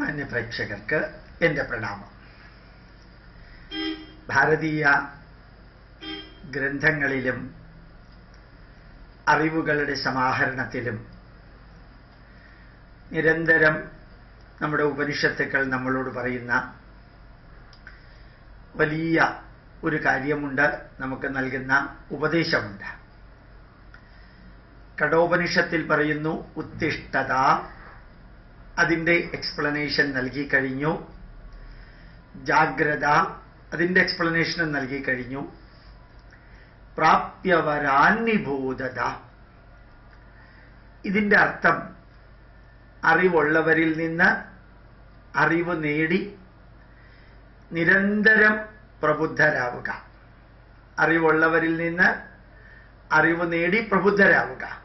മാന്യ പ്രേക്ഷകർക്ക് എന്റെ പ്രണാമം. ഭാരതീയ ഗ്രന്ഥങ്ങളിലും അറിവുകളുടെ സമാഹരണത്തിലും നിരന്തരം നമ്മുടെ ഉപനിഷത്തുക്കൾ നമ്മളോട് പറയുന്ന വലിയ ഒരു കാര്യമുണ്ട് നമുക്ക് നൽകുന്ന ഉപദേശമുണ്ട്. കടോപനിഷത്തിൽ പറയുന്നു ഉത്തിഷ്ഠത അതിന്റെ എക്സ്പ്ലനേഷൻ നൽകി കഴിഞ്ഞു. ജാഗ്രത അതിന്റെ എക്സ്പ്ലനേഷൻ നൽകി കഴിഞ്ഞു. പ്രാപ്യവരാന്നിഭൂതത. ഇതിന്റെ അർത്ഥം അറിവുള്ളവരിൽ നിന്ന് അറിവ് നേടി നിരന്തരം പ്രബുദ്ധരാവുക. അറിവുള്ളവരിൽ നിന്ന് അറിവ് നേടി പ്രബുദ്ധരാവുക.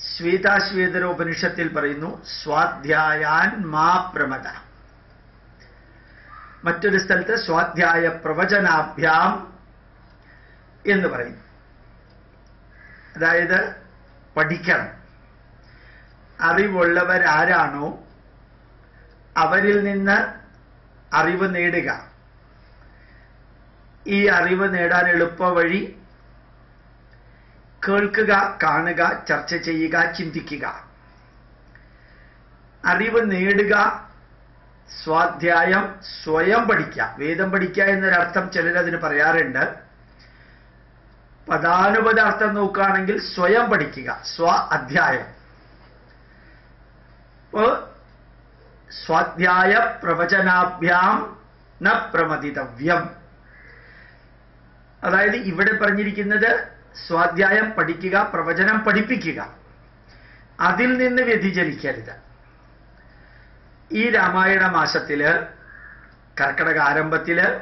ശ്വേതാശ്വേതരോപനിഷത്തിൽ പറയുന്നു സ്വാധ്യായാൻ മാ പ്രമദ. മറ്റൊരു സ്ഥലത്ത് സ്വാധ്യായ പ്രവചനാഭ്യാം എന്ന് പറയും അതായത് പഠിക്കണം. അറിവുള്ളവരാരാണോ അവരിൽ നിന്ന് അറിവ് നേടുക. ഈ അറിവ് നേടാൻ എളുപ്പ വഴി കേൾക്കുക കാണുക ചർച്ച ചെയ്യുക ചിന്തിക്കുക. അറിവ് നേടുക സ്വാധ്യായം സ്വയം പഠിക്കുക. വേദം പഠിക്കുക എന്നൊരർത്ഥം ചിലരതിന് പറയാറുണ്ട്. പദാനുപദാർത്ഥം നോക്കുകയാണെങ്കിൽ സ്വയം പഠിക്കുക സ്വ അധ്യായം. സ്വാധ്യായ പ്രവചനാഭ്യാം ന പ്രമതിതവ്യം. അതായത് ഇവിടെ പറഞ്ഞിരിക്കുന്നത് സ്വാധ്യായം പഠിക്കുക പ്രവചനം പഠിപ്പിക്കുക. അതിൽ നിന്ന് വ്യതിചലിക്കരുത്. ഈ രാമായണ മാസത്തിൽ കർക്കിടക ആരംഭത്തിൽ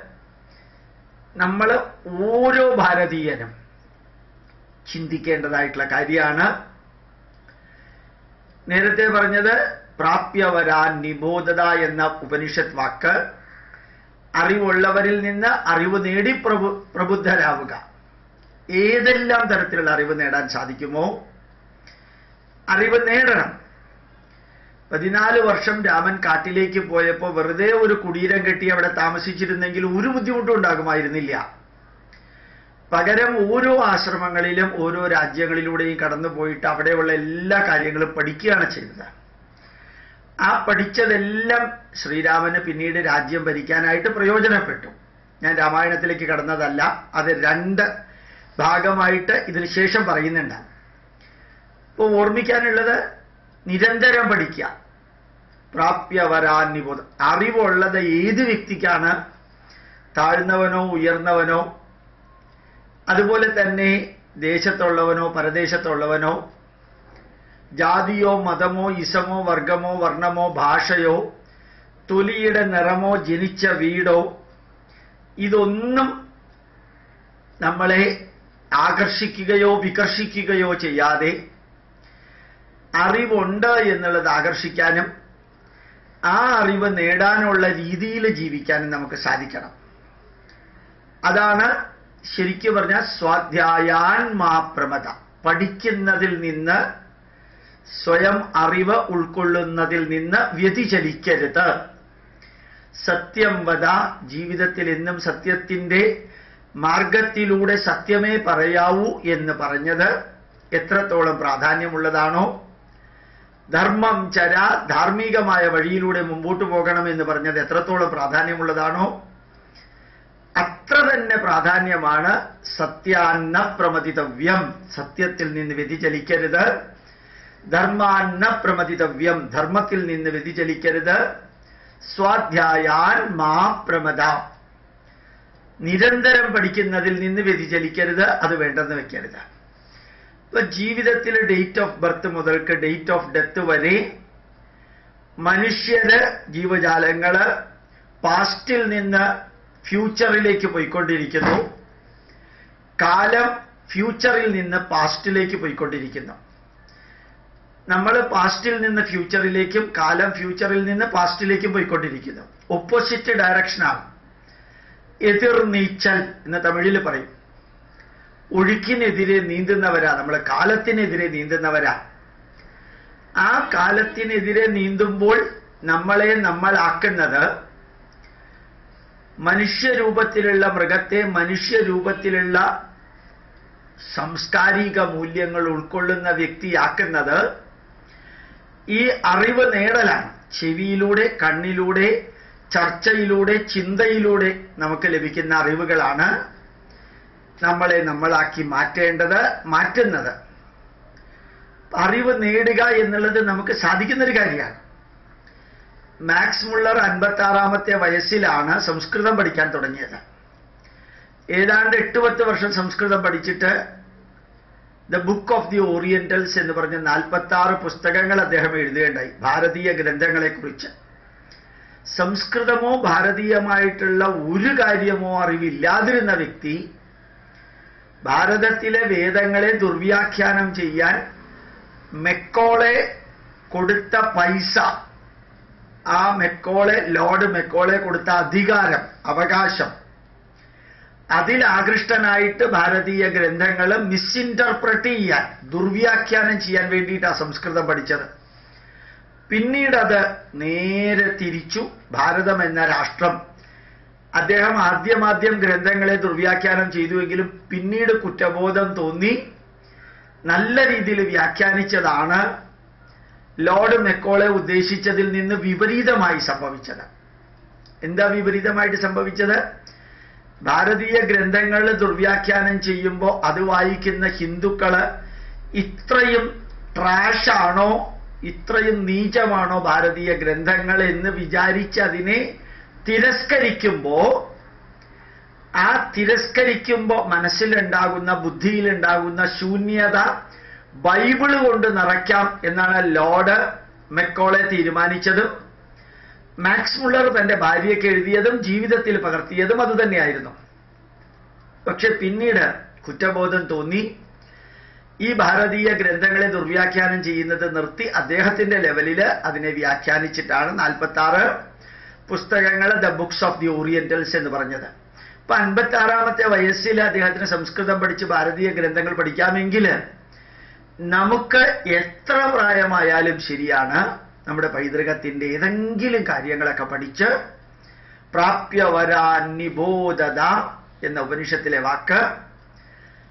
നമ്മൾ ഓരോ ഭാരതീയനും ചിന്തിക്കേണ്ടതായിട്ടുള്ള കാര്യമാണ്. നേരത്തെ പറഞ്ഞത് പ്രാപ്യവരാൻ നിബോധത എന്ന ഉപനിഷത്ത് വാക്ക് അറിവുള്ളവരിൽ നിന്ന് അറിവ് നേടി പ്രബു പ്രബുദ്ധരാവുക. ഏതെല്ലാം തരത്തിലുള്ള അറിവ് നേടാൻ സാധിക്കുമോ? അറിവ് നേടണം. പതിനാല് വർഷം രാമൻ കാട്ടിലേക്ക് പോയപ്പോൾ വെറുതെ ഒരു കുടീരം കെട്ടി അവിടെ താമസിച്ചിരുന്നെങ്കിൽ ഒരു ബുദ്ധിമുട്ടും ഉണ്ടാകുമായിരുന്നില്ല. പകരം ഓരോ ആശ്രമങ്ങളിലും ഓരോ രാജ്യങ്ങളിലൂടെയും കടന്നു പോയിട്ട് അവിടെയുള്ള എല്ലാ കാര്യങ്ങളും പഠിക്കുകയാണ് ചെയ്തത്. ആ പഠിച്ചതെല്ലാം ശ്രീരാമന് പിന്നീട് രാജ്യം ഭരിക്കാനായിട്ട് പ്രയോജനപ്പെട്ടു. ഞാൻ രാമായണത്തിലേക്ക് കടന്നതല്ല അത് രണ്ട് ഭാഗമായിട്ട് ഇതിന് ശേഷം പറയുന്നുണ്ട്. ഇപ്പോൾ ഓർമ്മിക്കാനുള്ളത് നിരന്തരം പഠിക്കുക. പ്രാപ്യവരാൻ നിബോധ അറിവുള്ളത് ഏത് വ്യക്തിക്കാണ്? താഴ്ന്നവനോ ഉയർന്നവനോ? അതുപോലെ തന്നെ ദേശത്തുള്ളവനോ പരദേശത്തുള്ളവനോ? ജാതിയോ മതമോ ഇസമോ വർഗമോ വർണമോ ഭാഷയോ? തൊലിയുടെ നിറമോ ജനിച്ച വീടോ? ഇതൊന്നും നമ്മളെ ആകർഷിക്കുകയോ വികർഷിക്കുകയോ ചെയ്യാതെ അറിവുണ്ട് എന്നുള്ളത് ആകർഷിക്കാനും ആ അറിവ് നേടാനുള്ള രീതിയിൽ ജീവിക്കാനും നമുക്ക് സാധിക്കണം. അതാണ് ശരിക്കും പറഞ്ഞ സ്വാധ്യായാൻ മാപ്രമത പഠിക്കുന്നതിൽ നിന്ന് സ്വയം അറിവ് ഉൾക്കൊള്ളുന്നതിൽ നിന്ന് വ്യതിചലിക്കരുത്. സത്യം വധ ജീവിതത്തിൽ എന്നും സത്യത്തിന്റെ മാർഗത്തിലൂടെ സത്യമേ പറയാവൂ എന്ന് പറഞ്ഞത് എത്രത്തോളം പ്രാധാന്യമുള്ളതാണോ? ധർമ്മം ചര ധാർമ്മികമായ വഴിയിലൂടെ മുമ്പോട്ട് പോകണം എന്ന് പറഞ്ഞത് എത്രത്തോളം പ്രാധാന്യമുള്ളതാണോ? അത്ര തന്നെ പ്രാധാന്യമാണ് സത്യാന്ന പ്രമതിതവ്യം സത്യത്തിൽ നിന്ന് വ്യതിചലിക്കരുത്. ധർമാന്ന പ്രമതിതവ്യം ധർമ്മത്തിൽ നിന്ന് വ്യതിചലിക്കരുത്. സ്വാധ്യായാൻ മാ പ്രമദ നിരന്തരം പഠിക്കുന്നതിൽ നിന്ന് വ്യതിചലിക്കരുത് അത് വേണ്ടെന്ന് വെക്കരുത്. ഇപ്പൊ ജീവിതത്തിൽ ഡേറ്റ് ഓഫ് ബർത്ത് മുതൽക്ക് ഡേറ്റ് ഓഫ് ഡെത്ത് വരെ മനുഷ്യര് ജീവജാലങ്ങൾ പാസ്റ്റിൽ നിന്ന് ഫ്യൂച്ചറിലേക്ക് പോയിക്കൊണ്ടിരിക്കുന്നു. കാലം ഫ്യൂച്ചറിൽ നിന്ന് പാസ്റ്റിലേക്ക് പോയിക്കൊണ്ടിരിക്കുന്നു. നമ്മൾ പാസ്റ്റിൽ നിന്ന് ഫ്യൂച്ചറിലേക്കും കാലം ഫ്യൂച്ചറിൽ നിന്ന് പാസ്റ്റിലേക്കും പോയിക്കൊണ്ടിരിക്കുന്നു. ഓപ്പോസിറ്റ് ഡയറക്ഷനാണ് എതിർ നീച്ചൽ എന്ന് തമിഴിൽ പറയും. ഒഴുക്കിനെതിരെ നീന്തുന്നവരാ നമ്മൾ കാലത്തിനെതിരെ നീന്തുന്നവരാ. ആ കാലത്തിനെതിരെ നീന്തുമ്പോൾ നമ്മളെ നമ്മളാക്കുന്നത് മനുഷ്യരൂപത്തിലുള്ള മൃഗത്തെ മനുഷ്യരൂപത്തിലുള്ള സംസ്കാരിക മൂല്യങ്ങൾ ഉൾക്കൊള്ളുന്ന വ്യക്തിയാക്കുന്നത് ഈ അറിവ് നേടലാണ്. ചെവിയിലൂടെ കണ്ണിലൂടെ ചർച്ചയിലൂടെ ചിന്തയിലൂടെ നമുക്ക് ലഭിക്കുന്ന അറിവുകളാണ് നമ്മളെ നമ്മളാക്കി മാറ്റേണ്ടത് മാറ്റുന്നത്. അറിവ് നേടുക എന്നുള്ളത് നമുക്ക് സാധിക്കുന്നൊരു കാര്യമാണ്. മാക്സ് മുള്ളർ അൻപത്തി ആറാമത്തെ വയസ്സിലാണ് സംസ്കൃതം പഠിക്കാൻ തുടങ്ങിയത്. ഏതാണ്ട് എട്ട് പത്ത് വർഷം സംസ്കൃതം പഠിച്ചിട്ട് the book of the orientals എന്ന് പറഞ്ഞ നാൽപ്പത്തി ആറ് പുസ്തകങ്ങൾ അദ്ദേഹം എഴുതുകയുണ്ടായി. ഭാരതീയ ഗ്രന്ഥങ്ങളെക്കുറിച്ച്. സംസ്കൃതമോ ഭാരതീയമായിട്ടുള്ള ഒരു കാര്യമോ അറിവില്ലാതിരുന്ന വ്യക്തി ഭാരതത്തിലെ വേദങ്ങളെ ദുർവ്യാഖ്യാനം ചെയ്യാൻ മെക്കോളെ കൊടുത്ത പൈസ ആ മെക്കോളെ ലോർഡ് മെക്കോളെ കൊടുത്ത അധികാരം അവകാശം അതിൽ ആകൃഷ്ടനായിട്ട് ഭാരതീയ ഗ്രന്ഥങ്ങൾ മിസ്ഇന്റർപ്രറ്റ് ചെയ്യാൻ ദുർവ്യാഖ്യാനം ചെയ്യാൻ വേണ്ടിയിട്ടാണ് സംസ്കൃതം പഠിച്ചത്. പിന്നീട് അത് നേരെ തിരിച്ചു ഭാരതം എന്ന രാഷ്ട്രം. അദ്ദേഹം ആദ്യമാദ്യം ഗ്രന്ഥങ്ങളെ ദുർവ്യാഖ്യാനം ചെയ്തുവെങ്കിലും പിന്നീട് കുറ്റബോധം തോന്നി. നല്ല രീതിയിൽ വ്യാഖ്യാനിച്ചതാണ്. ലോർഡ് മെക്കോളെ ഉദ്ദേശിച്ചതിൽ നിന്ന് വിപരീതമായി സംഭവിച്ചത്. എന്താ വിപരീതമായിട്ട് സംഭവിച്ചത്? ഭാരതീയ ഗ്രന്ഥങ്ങൾ ദുർവ്യാഖ്യാനം ചെയ്യുമ്പോൾ അത് വായിക്കുന്ന ഹിന്ദുക്കൾ ഇത്രയും ട്രാഷാണോ ഇത്രയും നീചമാണോ ഭാരതീയ ഗ്രന്ഥങ്ങൾ എന്ന് വിചാരിച്ച് അതിനെ തിരസ്കരിക്കുമ്പോ ആ തിരസ്കരിക്കുമ്പോൾ മനസ്സിലുണ്ടാകുന്ന ബുദ്ധിയിലുണ്ടാകുന്ന ശൂന്യത ബൈബിൾ കൊണ്ട് നിറയ്ക്കാം എന്നാണ് ലോർഡ് മെക്കോളെ തീരുമാനിച്ചതും. മാക്സ് മുള്ളർ തന്റെ ഭാര്യയ്ക്ക് എഴുതിയതും ജീവിതത്തിൽ പകർത്തിയതും അതുതന്നെയായിരുന്നു. പക്ഷെ പിന്നീട് കുറ്റബോധം തോന്നി. ഈ ഭാരതീയ ഗ്രന്ഥങ്ങളെ ദുർവ്യാഖ്യാനം ചെയ്യുന്നത് നിർത്തി അദ്ദേഹത്തിന്റെ ലെവലിൽ അതിനെ വ്യാഖ്യാനിച്ചിട്ടാണ് നാൽപ്പത്തി ആറ് പുസ്തകങ്ങൾ the books of the orientals എന്ന് പറഞ്ഞത്. അപ്പൊ അൻപത്തി ആറാമത്തെ വയസ്സിൽ അദ്ദേഹത്തിന് സംസ്കൃതം പഠിച്ച് ഭാരതീയ ഗ്രന്ഥങ്ങൾ പഠിക്കാമെങ്കിൽ നമുക്ക് എത്ര പ്രായമായാലും ശരിയാണ് നമ്മുടെ പൈതൃകത്തിന്റെ ഏതെങ്കിലും കാര്യങ്ങളൊക്കെ പഠിച്ച് പ്രാപ്യവരാ നിബോധത എന്ന ഉപനിഷത്തിലെ വാക്ക്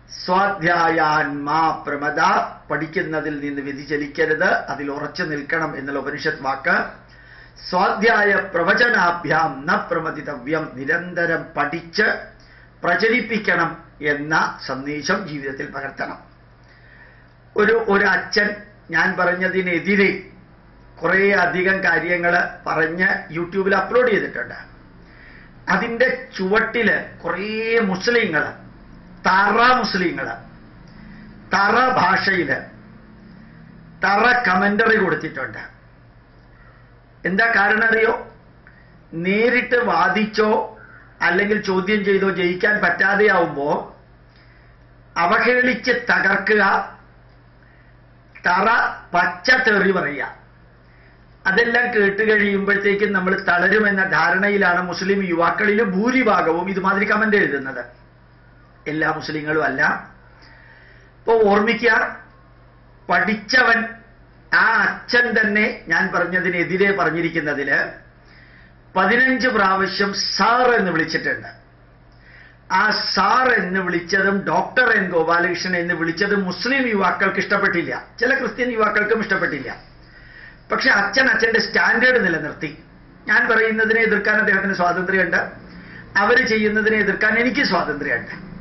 സ്വാധ്യായാൻ മാ പ്രമദ പഠിക്കുന്നതിൽ നിന്ന് വ്യതിചലിക്കരുത്. അതിൽ ഉറച്ചു നിൽക്കണം എന്നുള്ള ഉപനിഷത്ത് വാക്ക് സ്വാധ്യായ പ്രവചനാഭ്യാം ന പ്രമതിതവ്യം നിരന്തരം പഠിച്ച് പ്രചരിപ്പിക്കണം എന്ന സന്ദേശം ജീവിതത്തിൽ പകർത്തണം. ഒരു ഒരു അച്ഛൻ ഞാൻ പറഞ്ഞതിനെതിരെ കുറേ അധികം കാര്യങ്ങൾ പറഞ്ഞ് യൂട്യൂബിൽ അപ്ലോഡ് ചെയ്തിട്ടുണ്ട്. അതിന്റെ ചുവട്ടിൽ കുറേ മുസ്ലിങ്ങൾ തറ മുസ്ലിങ്ങൾ തറ ഭാഷയിൽ തറ കമന്ററി കൊടുത്തിട്ടുണ്ട്. എന്താ കാരണം അറിയോ? നേരിട്ട് വാദിച്ചോ അല്ലെങ്കിൽ ചോദ്യം ചെയ്തോ ജയിക്കാൻ പറ്റാതെയാവുമ്പോ അവഹേളിച്ച് തകർക്കുക തറ പച്ച തെറി പറയുക. അതെല്ലാം കേട്ട് കഴിയുമ്പോഴത്തേക്കും നമ്മൾ തളരുമെന്ന ധാരണയിലാണ് മുസ്ലിം യുവാക്കളിൽ ഭൂരിഭാഗവും ഇതുമാതിരി കമന്റ് എഴുതുന്നത്. എല്ലാ മുസ്ലിങ്ങളും അല്ല. ഇപ്പൊ ഓർമ്മിക്കുക പഠിച്ചവൻ ആ അച്ഛൻ തന്നെ ഞാൻ പറഞ്ഞതിനെതിരെ പറഞ്ഞിരിക്കുന്നതിൽ പതിനഞ്ച് പ്രാവശ്യം സാർ എന്ന് വിളിച്ചിട്ടുണ്ട്. ആ സാർ എന്ന് വിളിച്ചതും ഡോക്ടർ എൻ ഗോപാലകൃഷ്ണൻ എന്ന് വിളിച്ചതും മുസ്ലിം യുവാക്കൾക്ക് ഇഷ്ടപ്പെട്ടില്ല. ചില ക്രിസ്ത്യൻ യുവാക്കൾക്കും ഇഷ്ടപ്പെട്ടില്ല. പക്ഷെ അച്ഛൻ അച്ഛന്റെ സ്റ്റാൻഡേർഡ് നിലനിർത്തി. ഞാൻ പറയുന്നതിനെ എതിർക്കാൻ അദ്ദേഹത്തിന് സ്വാതന്ത്ര്യമുണ്ട്. അവർ ചെയ്യുന്നതിനെ എതിർക്കാൻ എനിക്ക് സ്വാതന്ത്ര്യമുണ്ട്.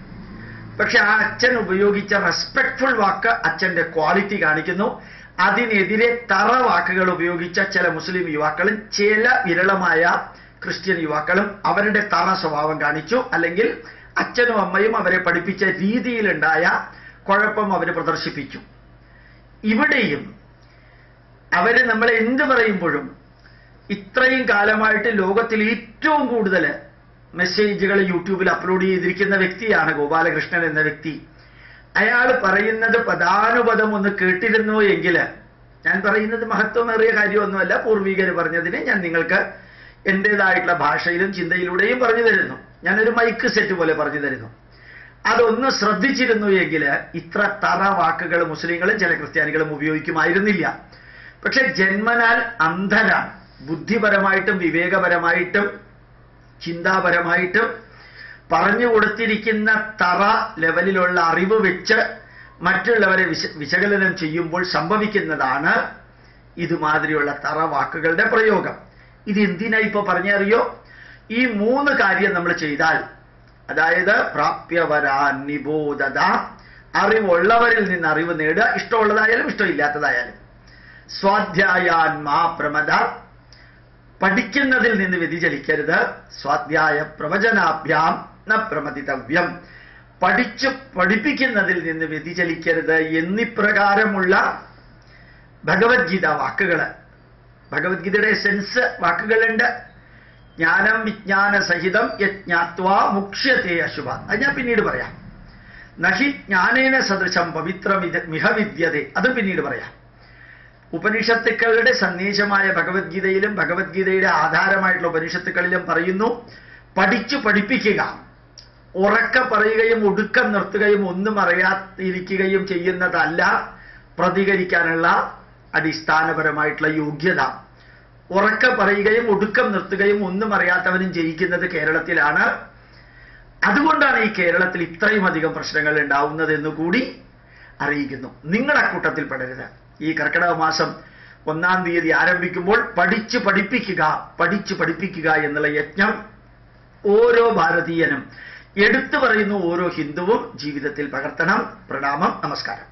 പക്ഷെ ആ അച്ഛൻ ഉപയോഗിച്ച റെസ്പെക്ട്ഫുൾ വാക്ക് അച്ഛന്റെ ക്വാളിറ്റി കാണിക്കുന്നു. അതിനെതിരെ തറ വാക്കുകൾ ഉപയോഗിച്ച ചില മുസ്ലിം യുവാക്കളും ചില വിരളമായ ക്രിസ്ത്യൻ യുവാക്കളും അവരുടെ തറ സ്വഭാവം കാണിച്ചു. അല്ലെങ്കിൽ അച്ഛനും അമ്മയും അവരെ പഠിപ്പിച്ച രീതിയിലുണ്ടായ കുഴപ്പം അവർ പ്രദർശിപ്പിച്ചു. ഇവിടെയും അവർ നമ്മളെ എന്ത് പറയുമ്പോഴും ഇത്രയും കാലമായിട്ട് ലോകത്തിൽ ഏറ്റവും കൂടുതൽ മെസ്സേജുകൾ യൂട്യൂബിൽ അപ്ലോഡ് ചെയ്തിരിക്കുന്ന വ്യക്തിയാണ് ഗോപാലകൃഷ്ണൻ എന്ന വ്യക്തി. അയാൾ പറയുന്നത് പദാനുപദം ഒന്ന് കേട്ടിരുന്നു എങ്കിൽ ഞാൻ പറയുന്നത് മഹത്വമേറിയ കാര്യമൊന്നുമല്ല പൂർവികർ പറഞ്ഞതിനെ ഞാൻ നിങ്ങൾക്ക് എന്റെതായിട്ടുള്ള ഭാഷയിലും ചിന്തയിലൂടെയും പറഞ്ഞു തരുന്നു. ഞാനൊരു മൈക്ക് സെറ്റ് പോലെ പറഞ്ഞു തരുന്നു. അതൊന്ന് ശ്രദ്ധിച്ചിരുന്നു എങ്കിൽ ഇത്ര തറ വാക്കുകൾ മുസ്ലിങ്ങളും ചില ക്രിസ്ത്യാനികളും ഉപയോഗിക്കുമായിരുന്നില്ല. പക്ഷെ ജന്മനാൽ അന്ധനാണ്. ബുദ്ധിപരമായിട്ടും വിവേകപരമായിട്ടും ചിന്താപരമായിട്ടും പറഞ്ഞു കൊടുത്തിരിക്കുന്ന തറ ലെവലിലുള്ള അറിവ് വെച്ച് മറ്റുള്ളവരെ വിശ വിശകലനം ചെയ്യുമ്പോൾ സംഭവിക്കുന്നതാണ് ഇതുമാതിരിയുള്ള തറ വാക്കുകളുടെ പ്രയോഗം. ഇത് എന്തിനാ ഇപ്പൊ പറഞ്ഞറിയോ? ഈ മൂന്ന് കാര്യം നമ്മൾ ചെയ്താൽ അതായത് പ്രാപ്യവരാ നിബോധത അറിവുള്ളവരിൽ നിന്ന് അറിവ് നേടുക ഇഷ്ടമുള്ളതായാലും ഇഷ്ടമില്ലാത്തതായാലും. സ്വാധ്യായാൻ മാ പ്രമദ പഠിക്കുന്നതിൽ നിന്ന് വ്യതിചലിക്കരുത്. സ്വാധ്യായ പ്രവചനാഭ്യാം ന പ്രമതിതവ്യം പഠിച്ചു പഠിപ്പിക്കുന്നതിൽ നിന്ന് വ്യതിചലിക്കരുത് എന്നിപ്രകാരമുള്ള ഭഗവത്ഗീത വാക്കുകൾ ഭഗവത്ഗീതയുടെ സെൻസ് വാക്കുകളുണ്ട്. ജ്ഞാനം വിജ്ഞാന സഹിതം യജ്ഞാത്വാ മുക്ഷ്യത്തെ അശുഭ. അത് ഞാൻ പിന്നീട് പറയാം. നഹി ജ്ഞാനേന സദൃശം പവിത്രം മിഹ വിദ്യതെ. അത് പിന്നീട് പറയാം. ഉപനിഷത്തുക്കളുടെ സന്ദേശമായ ഭഗവത്ഗീതയിലും ഭഗവത്ഗീതയുടെ ആധാരമായിട്ടുള്ള ഉപനിഷത്തുക്കളിലും പറയുന്നു പഠിച്ചു പഠിപ്പിക്കുക. ഉറക്ക പറയുകയും ഒടുക്കം നിർത്തുകയും ഒന്നും അറിയാതിരിക്കുകയും ചെയ്യുന്നതല്ല പ്രതികരിക്കാനുള്ള അടിസ്ഥാനപരമായിട്ടുള്ള യോഗ്യത. ഉറക്ക പറയുകയും ഒടുക്കം നിർത്തുകയും ഒന്നും അറിയാത്തവനും ജയിക്കുന്നത് കേരളത്തിലാണ്. അതുകൊണ്ടാണ് ഈ കേരളത്തിൽ ഇത്രയും അധികം പ്രശ്നങ്ങൾ ഉണ്ടാവുന്നത് എന്ന് കൂടി അറിയിക്കുന്നു. നിങ്ങളുടെ കൂട്ടത്തിൽ പെടരുത്. ഈ കർക്കിടക മാസം ഒന്നാം തീയതി ആരംഭിക്കുമ്പോൾ പഠിച്ച് പഠിപ്പിക്കുക പഠിച്ച് പഠിപ്പിക്കുക എന്നുള്ള യജ്ഞം ഓരോ ഭാരതീയനും എടുത്തു പറയുന്ന ഓരോ ഹിന്ദുവും ജീവിതത്തിൽ പകർത്തണം. പ്രണാമം നമസ്കാരം.